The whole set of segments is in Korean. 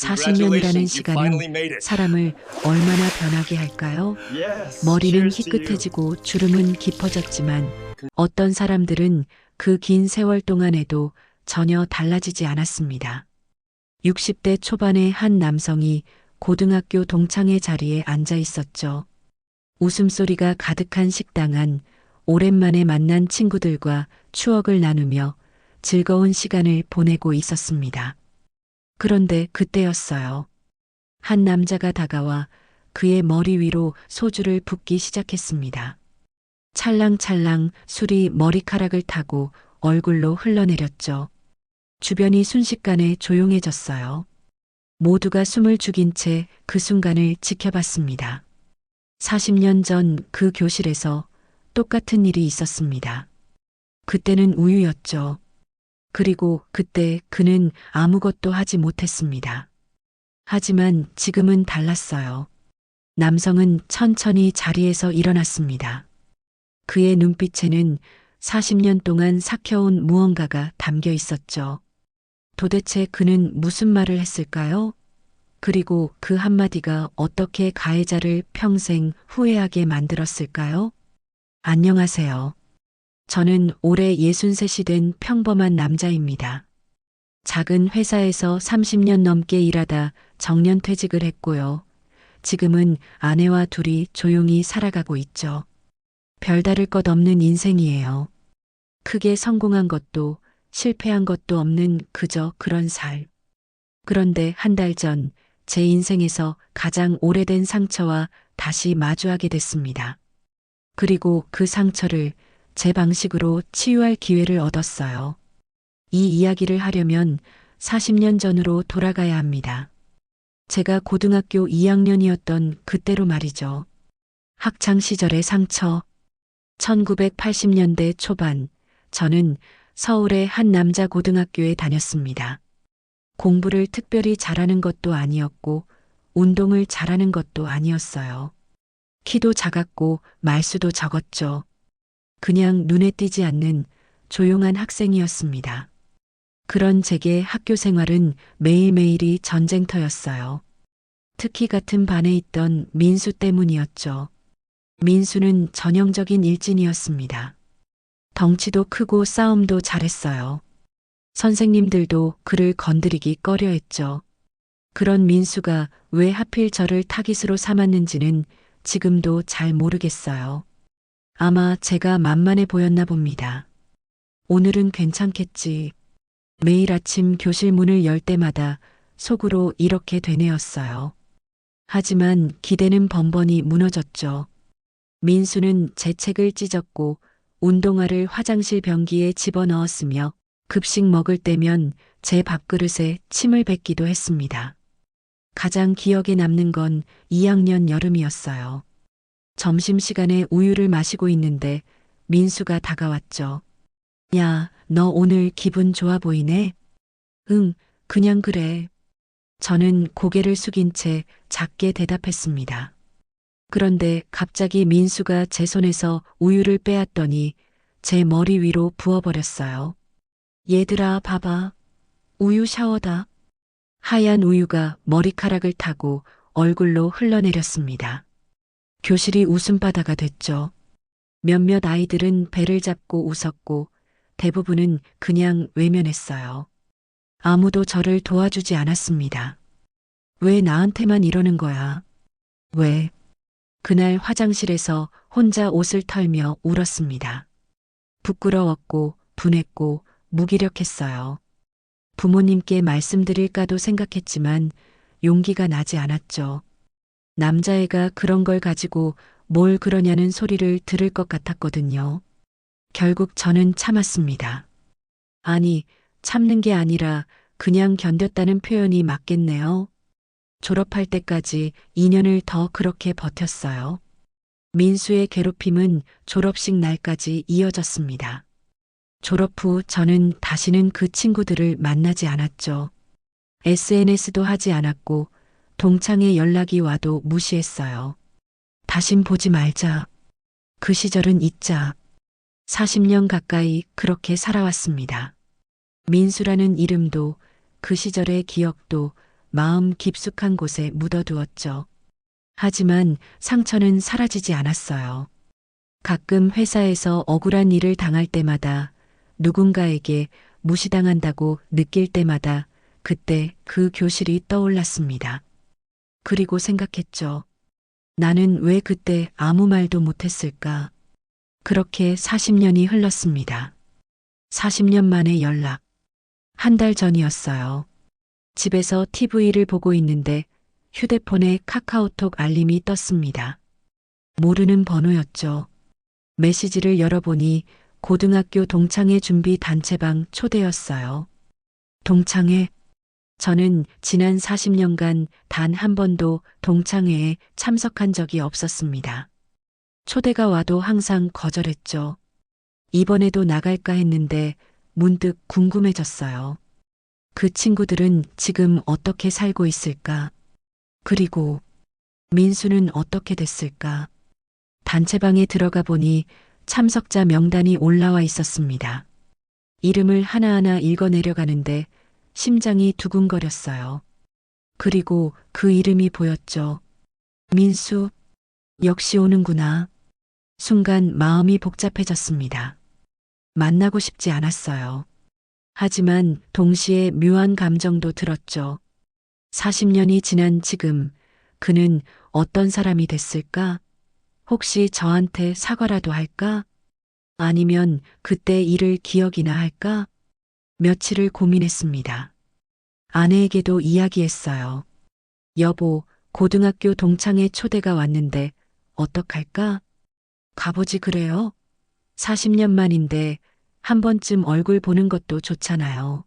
40년이라는 시간은 사람을 얼마나 변하게 할까요? 머리는 희끗해지고 주름은 깊어졌지만 어떤 사람들은 그 긴 세월 동안에도 전혀 달라지지 않았습니다. 60대 초반의 한 남성이 고등학교 동창회 자리에 앉아 있었죠. 웃음소리가 가득한 식당 안 오랜만에 만난 친구들과 추억을 나누며 즐거운 시간을 보내고 있었습니다. 그런데 그때였어요. 한 남자가 다가와 그의 머리 위로 소주를 붓기 시작했습니다. 찰랑찰랑 술이 머리카락을 타고 얼굴로 흘러내렸죠. 주변이 순식간에 조용해졌어요. 모두가 숨을 죽인 채 그 순간을 지켜봤습니다. 40년 전 그 교실에서 똑같은 일이 있었습니다. 그때는 우유였죠. 그리고 그때 그는 아무것도 하지 못했습니다. 하지만 지금은 달랐어요. 남성은 천천히 자리에서 일어났습니다. 그의 눈빛에는 40년 동안 삭혀온 무언가가 담겨 있었죠. 도대체 그는 무슨 말을 했을까요? 그리고 그 한마디가 어떻게 가해자를 평생 후회하게 만들었을까요? 안녕하세요. 저는 올해 63이 된 평범한 남자입니다. 작은 회사에서 30년 넘게 일하다 정년 퇴직을 했고요. 지금은 아내와 둘이 조용히 살아가고 있죠. 별다를 것 없는 인생이에요. 크게 성공한 것도 실패한 것도 없는 그저 그런 살. 그런데 한 달 전 제 인생에서 가장 오래된 상처와 다시 마주하게 됐습니다. 그리고 그 상처를 제 방식으로 치유할 기회를 얻었어요. 이 이야기를 하려면 40년 전으로 돌아가야 합니다. 제가 고등학교 2학년이었던 그때로 말이죠. 학창 시절의 상처. 1980년대 초반, 저는 서울의 한 남자 고등학교에 다녔습니다. 공부를 특별히 잘하는 것도 아니었고, 운동을 잘하는 것도 아니었어요. 키도 작았고, 말수도 적었죠. 그냥 눈에 띄지 않는 조용한 학생이었습니다. 그런 제게 학교 생활은 매일매일이 전쟁터였어요. 특히 같은 반에 있던 민수 때문이었죠. 민수는 전형적인 일진이었습니다. 덩치도 크고 싸움도 잘했어요. 선생님들도 그를 건드리기 꺼려 했죠. 그런 민수가 왜 하필 저를 타깃으로 삼았는지는 지금도 잘 모르겠어요. 아마 제가 만만해 보였나 봅니다. 오늘은 괜찮겠지. 매일 아침 교실 문을 열 때마다 속으로 이렇게 되뇌었어요. 하지만 기대는 번번이 무너졌죠. 민수는 제 책을 찢었고 운동화를 화장실 변기에 집어넣었으며 급식 먹을 때면 제 밥그릇에 침을 뱉기도 했습니다. 가장 기억에 남는 건 2학년 여름이었어요. 점심시간에 우유를 마시고 있는데 민수가 다가왔죠. 야, 너 오늘 기분 좋아 보이네? 응, 그냥 그래. 저는 고개를 숙인 채 작게 대답했습니다. 그런데 갑자기 민수가 제 손에서 우유를 빼앗더니 제 머리 위로 부어버렸어요. 얘들아, 봐봐. 우유 샤워다. 하얀 우유가 머리카락을 타고 얼굴로 흘러내렸습니다. 교실이 웃음바다가 됐죠. 몇몇 아이들은 배를 잡고 웃었고 대부분은 그냥 외면했어요. 아무도 저를 도와주지 않았습니다. 왜 나한테만 이러는 거야? 왜? 그날 화장실에서 혼자 옷을 털며 울었습니다. 부끄러웠고 분했고 무기력했어요. 부모님께 말씀드릴까도 생각했지만 용기가 나지 않았죠. 남자애가 그런 걸 가지고 뭘 그러냐는 소리를 들을 것 같았거든요. 결국 저는 참았습니다. 아니, 참는 게 아니라 그냥 견뎠다는 표현이 맞겠네요. 졸업할 때까지 2년을 더 그렇게 버텼어요. 민수의 괴롭힘은 졸업식 날까지 이어졌습니다. 졸업 후 저는 다시는 그 친구들을 만나지 않았죠. SNS도 하지 않았고 동창회 연락이 와도 무시했어요. 다신 보지 말자. 그 시절은 잊자. 40년 가까이 그렇게 살아왔습니다. 민수라는 이름도 그 시절의 기억도 마음 깊숙한 곳에 묻어두었죠. 하지만 상처는 사라지지 않았어요. 가끔 회사에서 억울한 일을 당할 때마다 누군가에게 무시당한다고 느낄 때마다 그때 그 교실이 떠올랐습니다. 그리고 생각했죠. 나는 왜 그때 아무 말도 못했을까? 그렇게 40년이 흘렀습니다. 40년 만에 연락. 한 달 전이었어요. 집에서 TV를 보고 있는데 휴대폰에 카카오톡 알림이 떴습니다. 모르는 번호였죠. 메시지를 열어보니 고등학교 동창회 준비 단체방 초대였어요. 동창회? 저는 지난 40년간 단 한 번도 동창회에 참석한 적이 없었습니다. 초대가 와도 항상 거절했죠. 이번에도 나갈까 했는데 문득 궁금해졌어요. 그 친구들은 지금 어떻게 살고 있을까? 그리고 민수는 어떻게 됐을까? 단체방에 들어가 보니 참석자 명단이 올라와 있었습니다. 이름을 하나하나 읽어 내려가는데 심장이 두근거렸어요. 그리고 그 이름이 보였죠. 민수, 역시 오는구나. 순간 마음이 복잡해졌습니다. 만나고 싶지 않았어요. 하지만 동시에 묘한 감정도 들었죠. 40년이 지난 지금 그는 어떤 사람이 됐을까? 혹시 저한테 사과라도 할까? 아니면 그때 일을 기억이나 할까? 며칠을 고민했습니다. 아내에게도 이야기했어요. 여보, 고등학교 동창회 초대가 왔는데 어떡할까? 가보지 그래요? 40년 만인데 한 번쯤 얼굴 보는 것도 좋잖아요.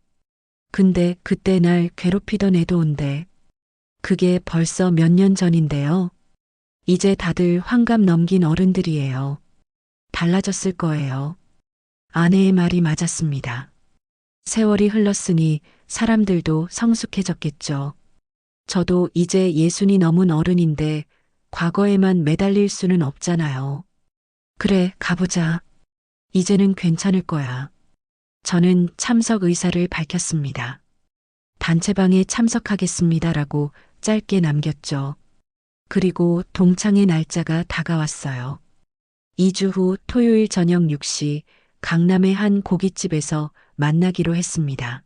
근데 그때 날 괴롭히던 애도 온대. 그게 벌써 몇 년 전인데요. 이제 다들 환갑 넘긴 어른들이에요. 달라졌을 거예요. 아내의 말이 맞았습니다. 세월이 흘렀으니 사람들도 성숙해졌겠죠. 저도 이제 예순이 넘은 어른인데 과거에만 매달릴 수는 없잖아요. 그래, 가보자. 이제는 괜찮을 거야. 저는 참석 의사를 밝혔습니다. 단체방에 참석하겠습니다라고 짧게 남겼죠. 그리고 동창의 날짜가 다가왔어요. 2주 후 토요일 저녁 6시 강남의 한 고깃집에서 만나기로 했습니다.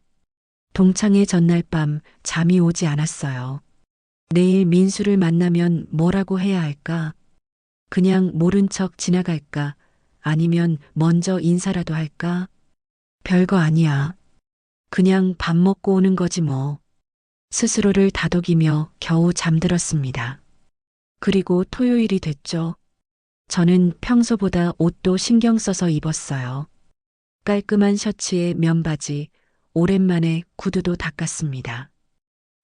동창회 전날 밤 잠이 오지 않았어요. 내일 민수를 만나면 뭐라고 해야 할까? 그냥 모른 척 지나갈까? 아니면 먼저 인사라도 할까? 별거 아니야. 그냥 밥 먹고 오는 거지 뭐. 스스로를 다독이며 겨우 잠들었습니다. 그리고 토요일이 됐죠. 저는 평소보다 옷도 신경 써서 입었어요. 깔끔한 셔츠에 면바지, 오랜만에 구두도 닦았습니다.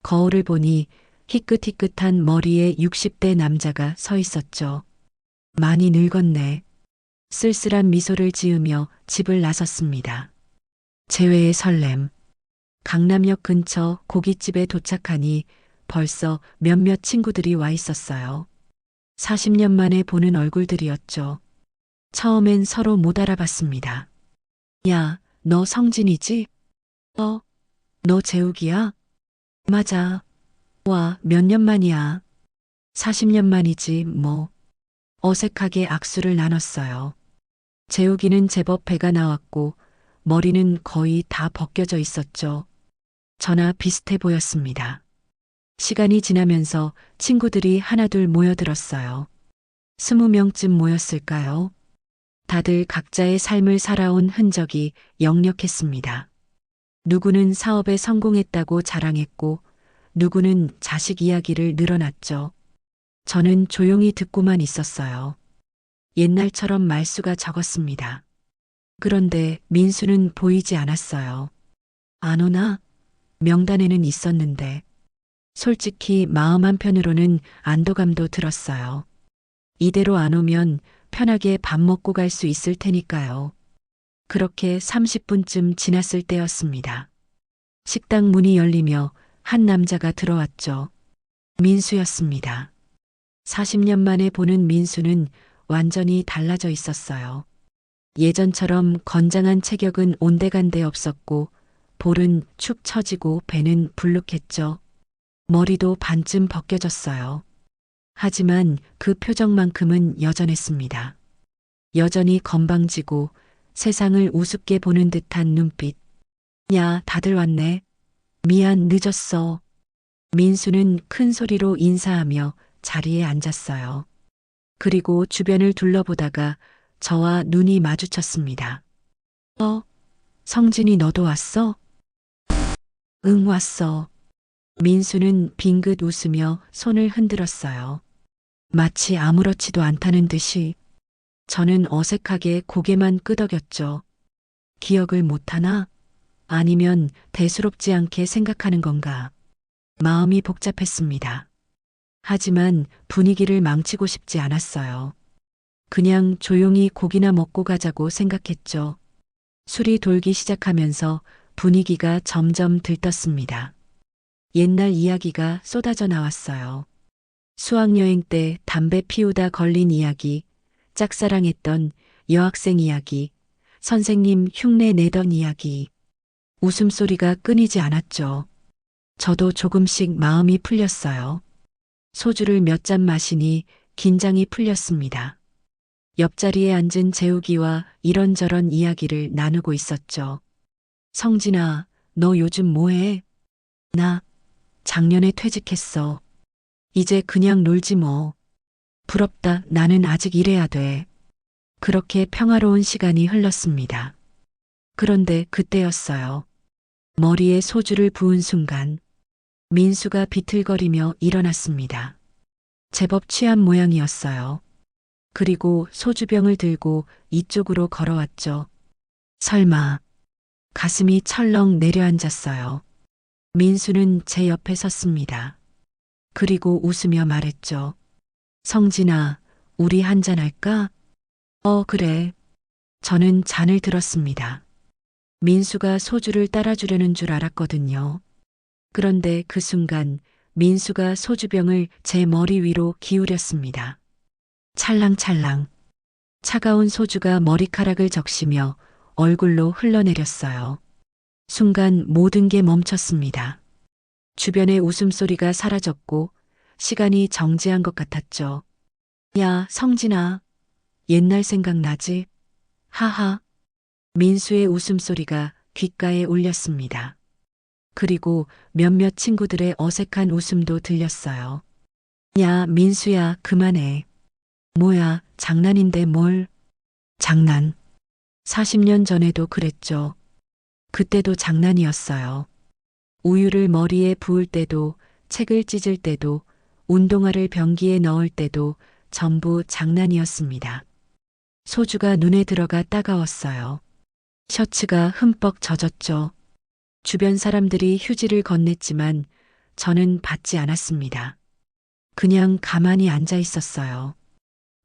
거울을 보니 희끗희끗한 머리에 60대 남자가 서 있었죠. 많이 늙었네. 쓸쓸한 미소를 지으며 집을 나섰습니다. 재회의 설렘. 강남역 근처 고깃집에 도착하니 벌써 몇몇 친구들이 와 있었어요. 40년 만에 보는 얼굴들이었죠. 처음엔 서로 못 알아봤습니다. 야, 너 성진이지? 어, 너 재욱이야? 맞아. 와, 몇 년 만이야. 40년 만이지, 뭐. 어색하게 악수를 나눴어요. 재욱이는 제법 배가 나왔고, 머리는 거의 다 벗겨져 있었죠. 저나 비슷해 보였습니다. 시간이 지나면서 친구들이 하나둘 모여들었어요. 스무 명쯤 모였을까요? 다들 각자의 삶을 살아온 흔적이 역력했습니다. 누구는 사업에 성공했다고 자랑했고, 누구는 자식 이야기를 늘어놨죠. 저는 조용히 듣고만 있었어요. 옛날처럼 말수가 적었습니다. 그런데 민수는 보이지 않았어요. 안 오나? 명단에는 있었는데. 솔직히 마음 한편으로는 안도감도 들었어요. 이대로 안 오면 편하게 밥 먹고 갈 수 있을 테니까요. 그렇게 30분쯤 지났을 때였습니다. 식당 문이 열리며 한 남자가 들어왔죠. 민수였습니다. 40년 만에 보는 민수는 완전히 달라져 있었어요. 예전처럼 건장한 체격은 온데간데 없었고 볼은 축 처지고 배는 불룩했죠. 머리도 반쯤 벗겨졌어요. 하지만 그 표정만큼은 여전했습니다. 여전히 건방지고 세상을 우습게 보는 듯한 눈빛. 야, 다들 왔네. 미안, 늦었어. 민수는 큰 소리로 인사하며 자리에 앉았어요. 그리고 주변을 둘러보다가 저와 눈이 마주쳤습니다. 어, 성진이 너도 왔어? 응, 왔어. 민수는 빙긋 웃으며 손을 흔들었어요. 마치 아무렇지도 않다는 듯이 저는 어색하게 고개만 끄덕였죠. 기억을 못하나? 아니면 대수롭지 않게 생각하는 건가? 마음이 복잡했습니다. 하지만 분위기를 망치고 싶지 않았어요. 그냥 조용히 고기나 먹고 가자고 생각했죠. 술이 돌기 시작하면서 분위기가 점점 들떴습니다. 옛날 이야기가 쏟아져 나왔어요. 수학여행 때 담배 피우다 걸린 이야기, 짝사랑했던 여학생 이야기, 선생님 흉내 내던 이야기. 웃음소리가 끊이지 않았죠. 저도 조금씩 마음이 풀렸어요. 소주를 몇 잔 마시니 긴장이 풀렸습니다. 옆자리에 앉은 재욱이와 이런저런 이야기를 나누고 있었죠. 성진아, 너 요즘 뭐해? 나 작년에 퇴직했어. 이제 그냥 놀지 뭐. 부럽다. 나는 아직 일해야 돼. 그렇게 평화로운 시간이 흘렀습니다. 그런데 그때였어요. 머리에 소주를 부은 순간 민수가 비틀거리며 일어났습니다. 제법 취한 모양이었어요. 그리고 소주병을 들고 이쪽으로 걸어왔죠. 설마 가슴이 철렁 내려앉았어요. 민수는 제 옆에 섰습니다. 그리고 웃으며 말했죠. 성진아, 우리 한잔할까? 어, 그래. 저는 잔을 들었습니다. 민수가 소주를 따라주려는 줄 알았거든요. 그런데 그 순간 민수가 소주병을 제 머리 위로 기울였습니다. 찰랑찰랑. 차가운 소주가 머리카락을 적시며 얼굴로 흘러내렸어요. 순간 모든 게 멈췄습니다. 주변의 웃음소리가 사라졌고 시간이 정지한 것 같았죠. 야, 성진아. 옛날 생각나지? 하하. 민수의 웃음소리가 귓가에 울렸습니다. 그리고 몇몇 친구들의 어색한 웃음도 들렸어요. 야, 민수야, 그만해. 뭐야, 장난인데 뭘. 장난. 40년 전에도 그랬죠. 그때도 장난이었어요. 우유를 머리에 부을 때도, 책을 찢을 때도, 운동화를 변기에 넣을 때도 전부 장난이었습니다. 소주가 눈에 들어가 따가웠어요. 셔츠가 흠뻑 젖었죠. 주변 사람들이 휴지를 건넸지만 저는 받지 않았습니다. 그냥 가만히 앉아 있었어요.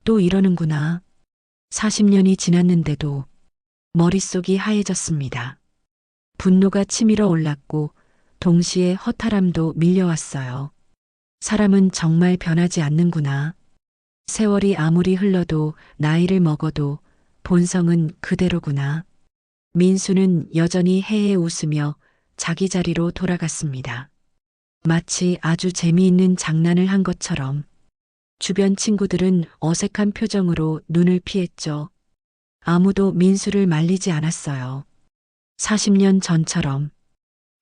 또 이러는구나. 40년이 지났는데도 머릿속이 하얘졌습니다. 분노가 치밀어 올랐고 동시에 허탈함도 밀려왔어요. 사람은 정말 변하지 않는구나. 세월이 아무리 흘러도 나이를 먹어도 본성은 그대로구나. 민수는 여전히 해해 웃으며 자기 자리로 돌아갔습니다. 마치 아주 재미있는 장난을 한 것처럼 주변 친구들은 어색한 표정으로 눈을 피했죠. 아무도 민수를 말리지 않았어요. 40년 전처럼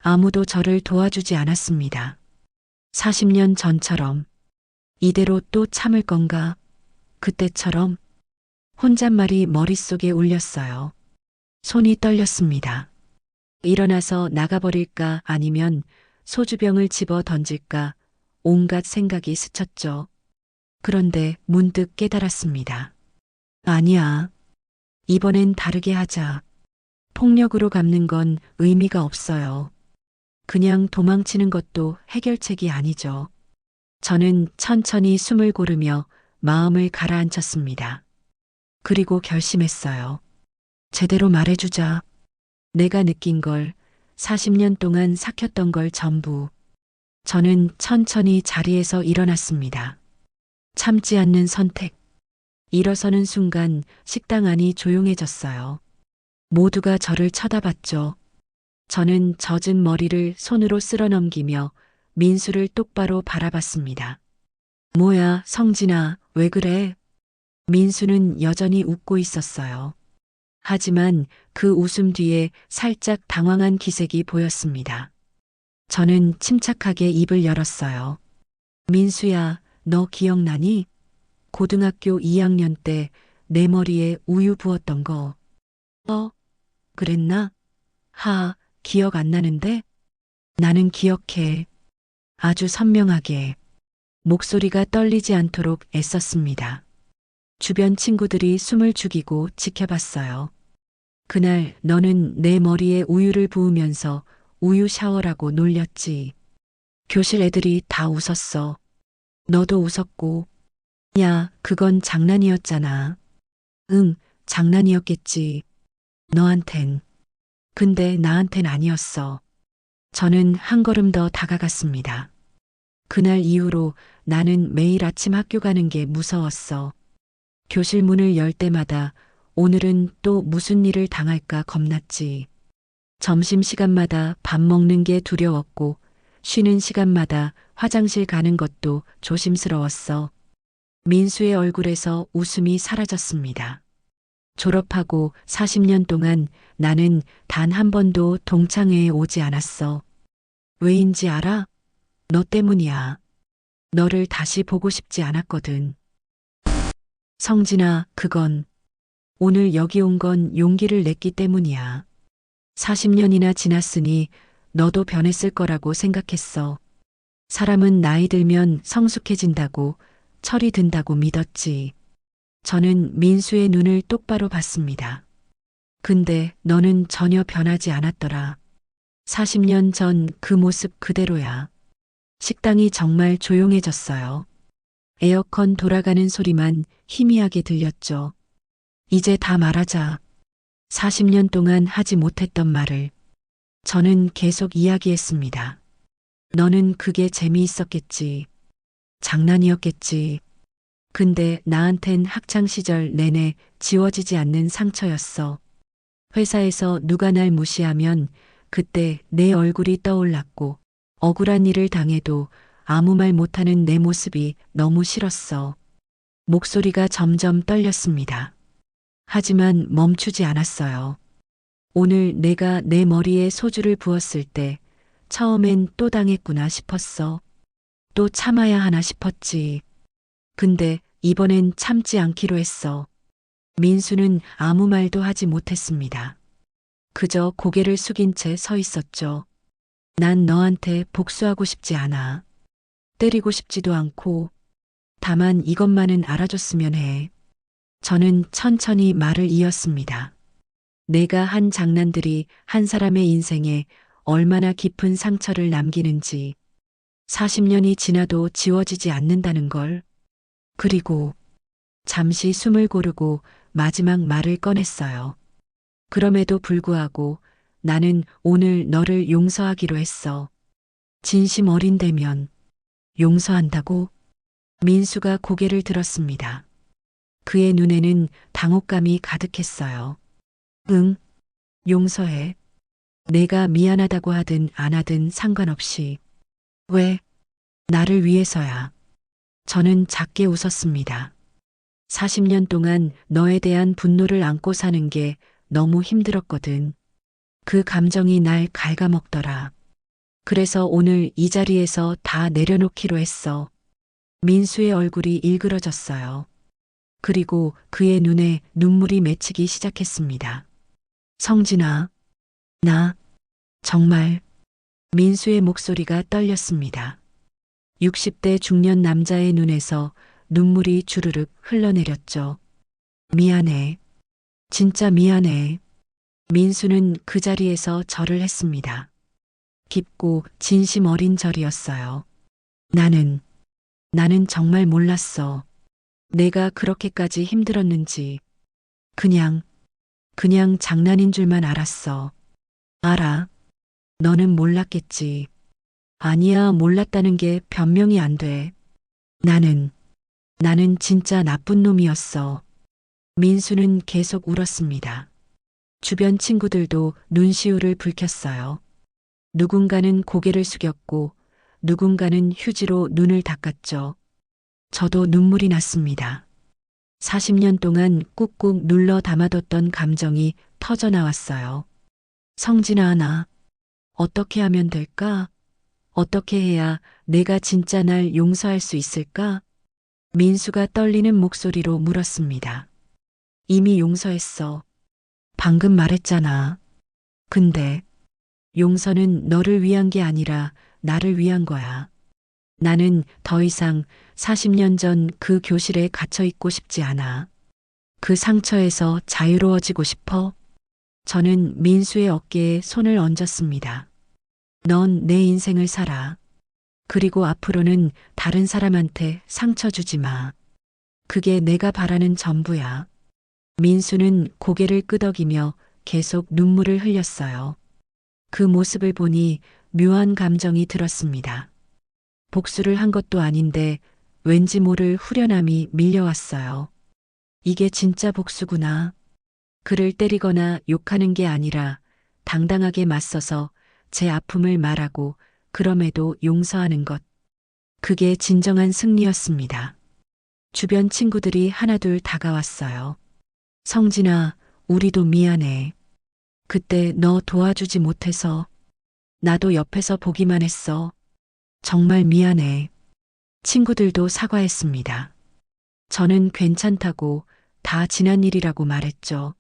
아무도 저를 도와주지 않았습니다. 40년 전처럼 이대로 또 참을 건가? 그때처럼 혼잣말이 머릿속에 울렸어요. 손이 떨렸습니다. 일어나서 나가버릴까 아니면 소주병을 집어 던질까 온갖 생각이 스쳤죠. 그런데 문득 깨달았습니다. 아니야. 이번엔 다르게 하자. 폭력으로 갚는 건 의미가 없어요. 그냥 도망치는 것도 해결책이 아니죠. 저는 천천히 숨을 고르며 마음을 가라앉혔습니다. 그리고 결심했어요. 제대로 말해주자. 내가 느낀 걸 40년 동안 삭혔던 걸 전부. 저는 천천히 자리에서 일어났습니다. 참지 않는 선택. 일어서는 순간 식당 안이 조용해졌어요. 모두가 저를 쳐다봤죠. 저는 젖은 머리를 손으로 쓸어 넘기며 민수를 똑바로 바라봤습니다. 뭐야, 성진아, 왜 그래? 민수는 여전히 웃고 있었어요. 하지만 그 웃음 뒤에 살짝 당황한 기색이 보였습니다. 저는 침착하게 입을 열었어요. 민수야, 너 기억나니? 고등학교 2학년 때 내 머리에 우유 부었던 거. 어? 그랬나? 하, 기억 안 나는데? 나는 기억해. 아주 선명하게. 목소리가 떨리지 않도록 애썼습니다. 주변 친구들이 숨을 죽이고 지켜봤어요. 그날 너는 내 머리에 우유를 부으면서 우유 샤워라고 놀렸지. 교실 애들이 다 웃었어. 너도 웃었고. 야, 그건 장난이었잖아. 응, 장난이었겠지. 너한텐. 근데 나한텐 아니었어. 저는 한 걸음 더 다가갔습니다. 그날 이후로 나는 매일 아침 학교 가는 게 무서웠어. 교실 문을 열 때마다 오늘은 또 무슨 일을 당할까 겁났지. 점심 시간마다 밥 먹는 게 두려웠고, 쉬는 시간마다 화장실 가는 것도 조심스러웠어. 민수의 얼굴에서 웃음이 사라졌습니다. 졸업하고 40년 동안 나는 단 한 번도 동창회에 오지 않았어. 왜인지 알아? 너 때문이야. 너를 다시 보고 싶지 않았거든. 성진아, 그건 오늘 여기 온 건 용기를 냈기 때문이야. 40년이나 지났으니 너도 변했을 거라고 생각했어. 사람은 나이 들면 성숙해진다고 철이 든다고 믿었지. 저는 민수의 눈을 똑바로 봤습니다. 근데 너는 전혀 변하지 않았더라. 40년 전 그 모습 그대로야. 식당이 정말 조용해졌어요. 에어컨 돌아가는 소리만 희미하게 들렸죠. 이제 다 말하자. 40년 동안 하지 못했던 말을. 저는 계속 이야기했습니다. 너는 그게 재미있었겠지. 장난이었겠지. 근데 나한텐 학창시절 내내 지워지지 않는 상처였어. 회사에서 누가 날 무시하면 그때 내 얼굴이 떠올랐고 억울한 일을 당해도 아무 말 못하는 내 모습이 너무 싫었어. 목소리가 점점 떨렸습니다. 하지만 멈추지 않았어요. 오늘 내가 내 머리에 소주를 부었을 때 처음엔 또 당했구나 싶었어. 또 참아야 하나 싶었지. 근데 이번엔 참지 않기로 했어. 민수는 아무 말도 하지 못했습니다. 그저 고개를 숙인 채 서 있었죠. 난 너한테 복수하고 싶지 않아. 때리고 싶지도 않고, 다만 이것만은 알아줬으면 해. 저는 천천히 말을 이었습니다. 내가 한 장난들이 한 사람의 인생에 얼마나 깊은 상처를 남기는지, 40년이 지나도 지워지지 않는다는 걸. 그리고 잠시 숨을 고르고 마지막 말을 꺼냈어요. 그럼에도 불구하고 나는 오늘 너를 용서하기로 했어. 진심 어린다면 용서한다고? 민수가 고개를 들었습니다. 그의 눈에는 당혹감이 가득했어요. 응, 용서해. 내가 미안하다고 하든 안 하든 상관없이. 왜? 나를 위해서야. 저는 작게 웃었습니다. 40년 동안 너에 대한 분노를 안고 사는 게 너무 힘들었거든. 그 감정이 날 갉아먹더라. 그래서 오늘 이 자리에서 다 내려놓기로 했어. 민수의 얼굴이 일그러졌어요. 그리고 그의 눈에 눈물이 맺히기 시작했습니다. 성진아, 나, 정말, 민수의 목소리가 떨렸습니다. 60대 중년 남자의 눈에서 눈물이 주르륵 흘러내렸죠. 미안해. 진짜 미안해. 민수는 그 자리에서 절을 했습니다. 깊고 진심 어린 절이었어요. 나는, 나는 정말 몰랐어. 내가 그렇게까지 힘들었는지. 그냥, 그냥 장난인 줄만 알았어. 알아. 너는 몰랐겠지. 아니야, 몰랐다는 게 변명이 안 돼. 나는, 나는 진짜 나쁜 놈이었어. 민수는 계속 울었습니다. 주변 친구들도 눈시울을 붉혔어요. 누군가는 고개를 숙였고 누군가는 휴지로 눈을 닦았죠. 저도 눈물이 났습니다. 40년 동안 꾹꾹 눌러 담아뒀던 감정이 터져 나왔어요. 성진아, 나 어떻게 하면 될까? 어떻게 해야 내가 진짜 날 용서할 수 있을까? 민수가 떨리는 목소리로 물었습니다. 이미 용서했어. 방금 말했잖아. 근데 용서는 너를 위한 게 아니라 나를 위한 거야. 나는 더 이상 40년 전 그 교실에 갇혀 있고 싶지 않아. 그 상처에서 자유로워지고 싶어. 저는 민수의 어깨에 손을 얹었습니다. 넌 내 인생을 살아. 그리고 앞으로는 다른 사람한테 상처 주지 마. 그게 내가 바라는 전부야. 민수는 고개를 끄덕이며 계속 눈물을 흘렸어요. 그 모습을 보니 묘한 감정이 들었습니다. 복수를 한 것도 아닌데 왠지 모를 후련함이 밀려왔어요. 이게 진짜 복수구나. 그를 때리거나 욕하는 게 아니라 당당하게 맞서서 제 아픔을 말하고 그럼에도 용서하는 것. 그게 진정한 승리였습니다. 주변 친구들이 하나둘 다가왔어요. 성진아, 우리도 미안해. 그때 너 도와주지 못해서 나도 옆에서 보기만 했어. 정말 미안해. 친구들도 사과했습니다. 저는 괜찮다고 다 지난 일이라고 말했죠.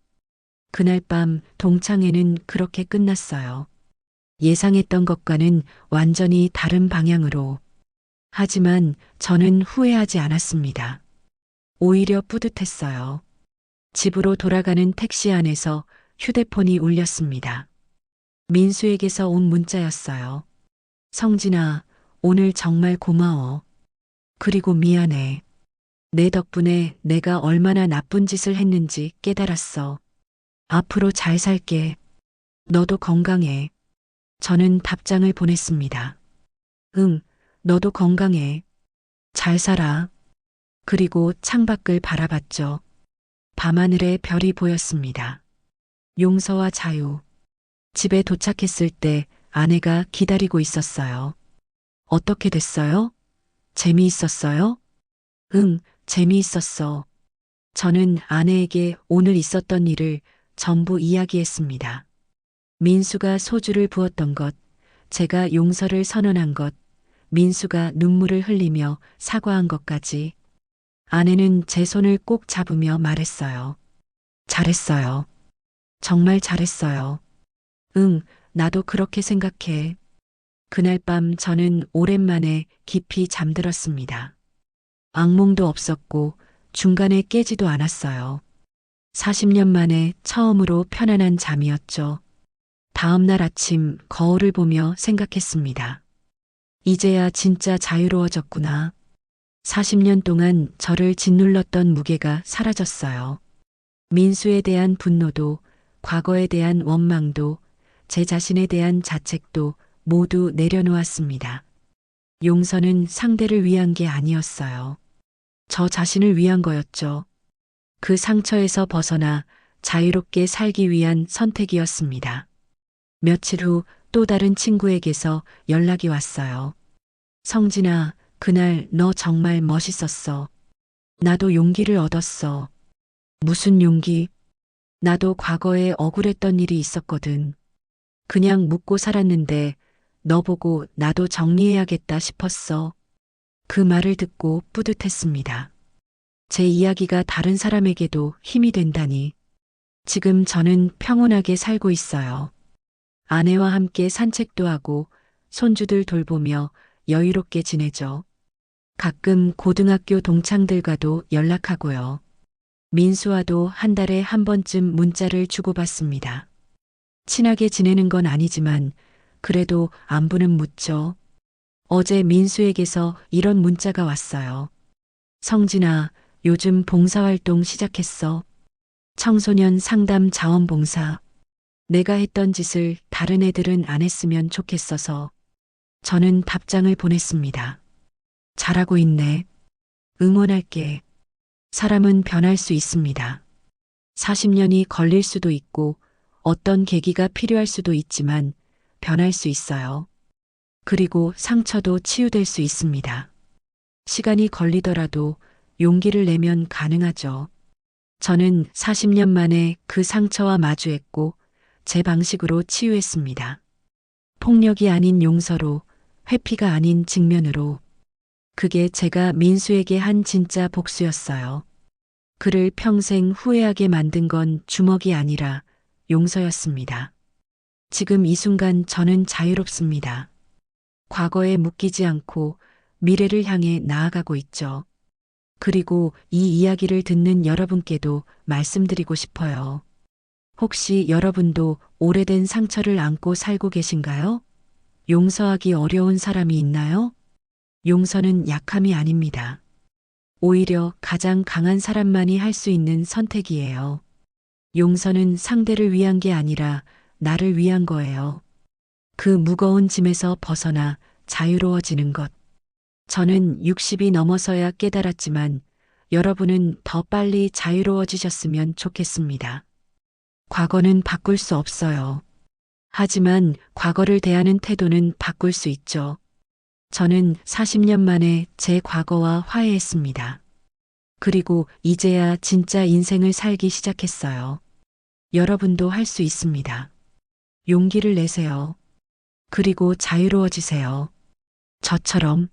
그날 밤 동창회는 그렇게 끝났어요. 예상했던 것과는 완전히 다른 방향으로. 하지만 저는 후회하지 않았습니다. 오히려 뿌듯했어요. 집으로 돌아가는 택시 안에서 휴대폰이 울렸습니다. 민수에게서 온 문자였어요. 성진아, 오늘 정말 고마워. 그리고 미안해. 내 덕분에 내가 얼마나 나쁜 짓을 했는지 깨달았어. 앞으로 잘 살게. 너도 건강해. 저는 답장을 보냈습니다. 응, 너도 건강해. 잘 살아. 그리고 창밖을 바라봤죠. 밤하늘에 별이 보였습니다. 용서와 자유. 집에 도착했을 때 아내가 기다리고 있었어요. 어떻게 됐어요? 재미있었어요? 응, 재미있었어. 저는 아내에게 오늘 있었던 일을 전부 이야기했습니다. 민수가 소주를 부었던 것, 제가 용서를 선언한 것, 민수가 눈물을 흘리며 사과한 것까지. 아내는 제 손을 꼭 잡으며 말했어요. 잘했어요. 정말 잘했어요. 응, 나도 그렇게 생각해. 그날 밤 저는 오랜만에 깊이 잠들었습니다. 악몽도 없었고 중간에 깨지도 않았어요. 40년 만에 처음으로 편안한 잠이었죠. 다음 날 아침 거울을 보며 생각했습니다. 이제야 진짜 자유로워졌구나. 40년 동안 저를 짓눌렀던 무게가 사라졌어요. 민수에 대한 분노도, 과거에 대한 원망도, 제 자신에 대한 자책도 모두 내려놓았습니다. 용서는 상대를 위한 게 아니었어요. 저 자신을 위한 거였죠. 그 상처에서 벗어나 자유롭게 살기 위한 선택이었습니다. 며칠 후 또 다른 친구에게서 연락이 왔어요. 성진아, 그날 너 정말 멋있었어. 나도 용기를 얻었어. 무슨 용기? 나도 과거에 억울했던 일이 있었거든. 그냥 묻고 살았는데 너 보고 나도 정리해야겠다 싶었어. 그 말을 듣고 뿌듯했습니다. 제 이야기가 다른 사람에게도 힘이 된다니. 지금 저는 평온하게 살고 있어요. 아내와 함께 산책도 하고 손주들 돌보며 여유롭게 지내죠. 가끔 고등학교 동창들과도 연락하고요. 민수와도 한 달에 한 번쯤 문자를 주고받습니다. 친하게 지내는 건 아니지만 그래도 안부는 묻죠. 어제 민수에게서 이런 문자가 왔어요. 성진아, 요즘 봉사활동 시작했어. 청소년 상담 자원봉사. 내가 했던 짓을 다른 애들은 안 했으면 좋겠어서 저는 답장을 보냈습니다. 잘하고 있네. 응원할게. 사람은 변할 수 있습니다. 40년이 걸릴 수도 있고 어떤 계기가 필요할 수도 있지만 변할 수 있어요. 그리고 상처도 치유될 수 있습니다. 시간이 걸리더라도 용기를 내면 가능하죠. 저는 40년 만에 그 상처와 마주했고 제 방식으로 치유했습니다. 폭력이 아닌 용서로, 회피가 아닌 직면으로. 그게 제가 민수에게 한 진짜 복수였어요. 그를 평생 후회하게 만든 건 주먹이 아니라 용서였습니다. 지금 이 순간 저는 자유롭습니다. 과거에 묶이지 않고 미래를 향해 나아가고 있죠. 그리고 이 이야기를 듣는 여러분께도 말씀드리고 싶어요. 혹시 여러분도 오래된 상처를 안고 살고 계신가요? 용서하기 어려운 사람이 있나요? 용서는 약함이 아닙니다. 오히려 가장 강한 사람만이 할 수 있는 선택이에요. 용서는 상대를 위한 게 아니라 나를 위한 거예요. 그 무거운 짐에서 벗어나 자유로워지는 것. 저는 60이 넘어서야 깨달았지만 여러분은 더 빨리 자유로워지셨으면 좋겠습니다. 과거는 바꿀 수 없어요. 하지만 과거를 대하는 태도는 바꿀 수 있죠. 저는 40년 만에 제 과거와 화해했습니다. 그리고 이제야 진짜 인생을 살기 시작했어요. 여러분도 할 수 있습니다. 용기를 내세요. 그리고 자유로워지세요. 저처럼